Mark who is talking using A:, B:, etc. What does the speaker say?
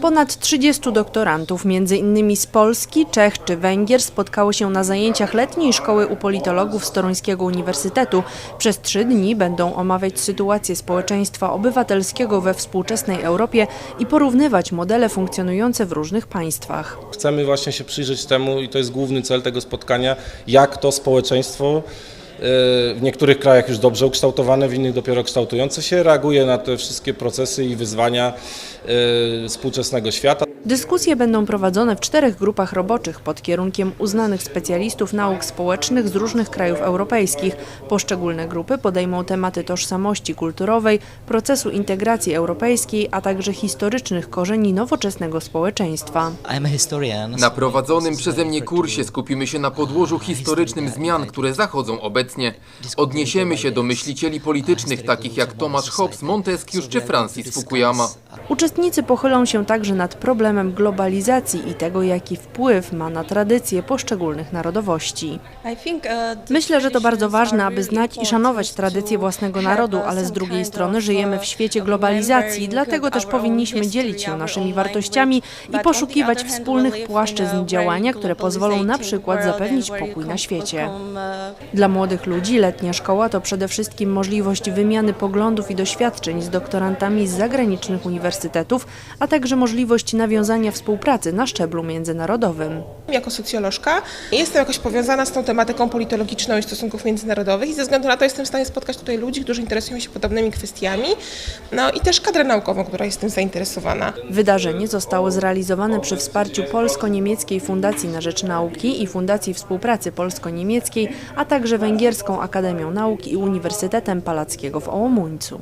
A: Ponad 30 doktorantów, innymi z Polski, Czech czy Węgier, spotkało się na zajęciach letniej szkoły u politologów z Toruńskiego Uniwersytetu. Przez trzy dni będą omawiać sytuację społeczeństwa obywatelskiego we współczesnej Europie i porównywać modele funkcjonujące w różnych państwach.
B: Chcemy właśnie się przyjrzeć temu i to jest główny cel tego spotkania, jak to społeczeństwo w niektórych krajach już dobrze ukształtowane, w innych dopiero kształtujące się, reaguje na te wszystkie procesy i wyzwania e, współczesnego świata.
A: Dyskusje będą prowadzone w czterech grupach roboczych pod kierunkiem uznanych specjalistów nauk społecznych z różnych krajów europejskich. Poszczególne grupy podejmą tematy tożsamości kulturowej, procesu integracji europejskiej, a także historycznych korzeni nowoczesnego społeczeństwa.
C: Na prowadzonym przeze mnie kursie skupimy się na podłożu historycznym zmian, które zachodzą obecnie. Odniesiemy się do myślicieli politycznych takich jak Thomas Hobbes, Montesquieu czy Francis Fukuyama.
A: Uczestnicy pochylą się także nad problemem globalizacji i tego, jaki wpływ ma na tradycje poszczególnych narodowości.
D: Myślę, że to bardzo ważne, aby znać i szanować tradycje własnego narodu, ale z drugiej strony żyjemy w świecie globalizacji, dlatego też powinniśmy dzielić się naszymi wartościami i poszukiwać wspólnych płaszczyzn działania, które pozwolą na przykład zapewnić pokój na świecie.
A: Dla młodych ludzi letnia szkoła to przede wszystkim możliwość wymiany poglądów i doświadczeń z doktorantami z zagranicznych uniwersytetów, a także możliwość nawiązania współpracy na szczeblu międzynarodowym.
E: Jako socjolożka jestem jakoś powiązana z tą tematyką politologiczną i stosunków międzynarodowych i ze względu na to jestem w stanie spotkać tutaj ludzi, którzy interesują się podobnymi kwestiami, no i też kadrę naukową, która jest tym zainteresowana.
A: Wydarzenie zostało zrealizowane przy wsparciu Polsko-Niemieckiej Fundacji na Rzecz Nauki i Fundacji Współpracy Polsko-Niemieckiej, a także Akademią Nauk i Uniwersytetem Palackiego w Ołomuńcu.